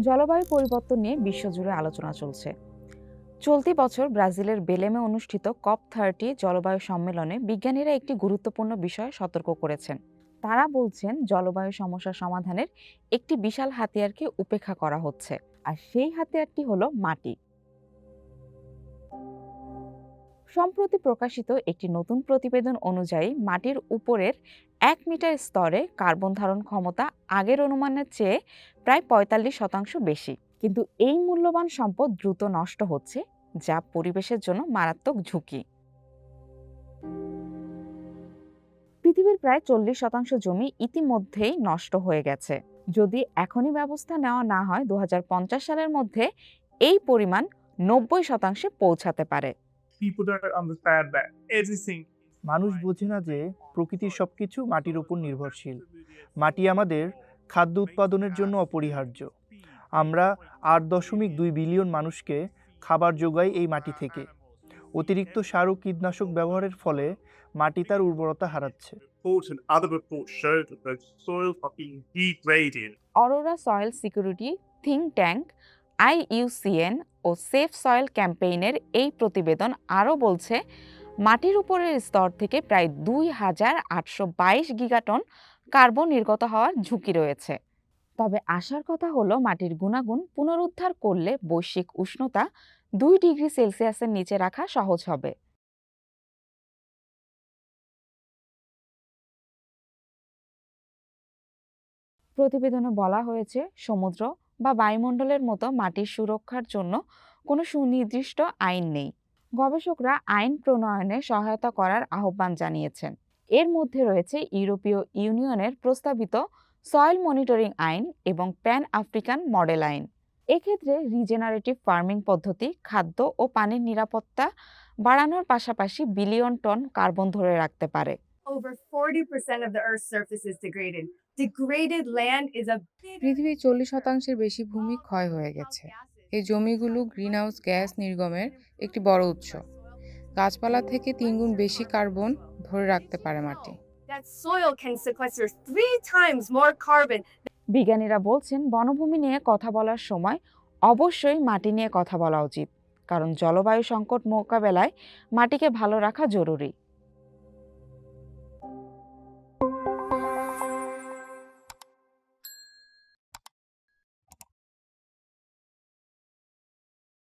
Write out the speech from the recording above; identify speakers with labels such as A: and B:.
A: জলবায়ু পরিবর্তন নিয়ে বিশ্বজুড়ে আলোচনা চলছে। চলতি বছর ব্রাজিলের বেলেমে অনুষ্ঠিত কপ থার্টি জলবায়ু সম্মেলনে বিজ্ঞানীরা একটি গুরুত্বপূর্ণ বিষয়ে সতর্ক করেছেন। তারা বলছেন, জলবায়ু সমস্যা সমাধানের একটি বিশাল হাতিয়ারকে উপেক্ষা করা হচ্ছে। আর সেই হাতিয়ারটি হলো মাটি। সম্প্রতি প্রকাশিত একটি নতুন প্রতিবেদন অনুযায়ী, মাটির উপরের এক মিটার স্তরে কার্বন ধারণ ক্ষমতা আগের অনুমানের চেয়ে প্রায় পঁয়তাল্লিশ শতাংশ বেশি। কিন্তু এই মূল্যবান সম্পদ দ্রুত নষ্ট হচ্ছে, যা পরিবেশের জন্য মারাত্মক ঝুঁকি। পৃথিবীর প্রায় চল্লিশ শতাংশ জমি ইতিমধ্যেই নষ্ট হয়ে গেছে। যদি এখনই ব্যবস্থা নেওয়া না হয় দু হাজার পঞ্চাশ সালের মধ্যে এই পরিমাণ নব্বই শতাংশে পৌঁছাতে পারে।
B: People don't understand that everything
C: মানুষ বোঝে না যে প্রকৃতির সবকিছু মাটির উপর নির্ভরশীল। মাটি আমাদের খাদ্য উৎপাদনের জন্য অপরিহার্য। আমরা আট দশমিক দুই বিলিয়ন মানুষকে খাবার যোগাই এই মাটি থেকে। অতিরিক্ত সার ও কীটনাশক ব্যবহারের ফলে মাটি তার উর্বরতা হারাচ্ছে.
A: Aurora soil security think tank IUCN ও সেফ সয়েল ক্যাম্পেইনের এই প্রতিবেদন আরও বলছে, মাটির উপরের স্তর থেকে প্রায় দুই হাজার আটশো বাইশ গিগাটন কার্বন নির্গত হওয়ার ঝুঁকি রয়েছে। তবে আশার কথা হলো, মাটির গুণাগুণ পুনরুদ্ধার করলে বৈশ্বিক উষ্ণতা দুই ডিগ্রি সেলসিয়াসের নিচে রাখা সহজ হবে। প্রতিবেদনে বলা হয়েছে, সমুদ্র বা বায়ুমণ্ডলের মতো মাটির সুরক্ষার জন্য কোনো সুনির্দিষ্ট আইন নেই। গবেষকরা আইন প্রণয়নে সহায়তা করার আহ্বান জানিয়েছেন। এর মধ্যে রয়েছে ইউরোপীয় ইউনিয়নের প্রস্তাবিত সয়েল মনিটরিং আইন এবং প্যান আফ্রিকান মডেল আইন। এক্ষেত্রে রিজেনারেটিভ ফার্মিং পদ্ধতি, খাদ্য ও পানির নিরাপত্তা বাড়ানোর পাশাপাশি বিলিয়ন টন কার্বন ধরে রাখতে পারে।
D: Over 40% of the Earth's surface is degraded. Degraded land is a big
E: পৃথিবীর চল্লিশ শতাংশের বেশি ভূমি ক্ষয় হয়ে গেছে। এই জমিগুলো গ্রিনহাউস গ্যাস নির্গমের একটি বড় উৎস। গাছপালা থেকে তিনগুণ বেশি কার্বন ধরে রাখতে পারে মাটি।
D: That soil can sequester three times more carbon
A: বিজ্ঞানীরা বলছেন বনভূমি নিয়ে কথা বলার সময় অবশ্যই মাটি নিয়ে কথা বলা উচিত। কারণ জলবায়ু সংকট মোকাবেলায় মাটিকে ভালো রাখা জরুরি।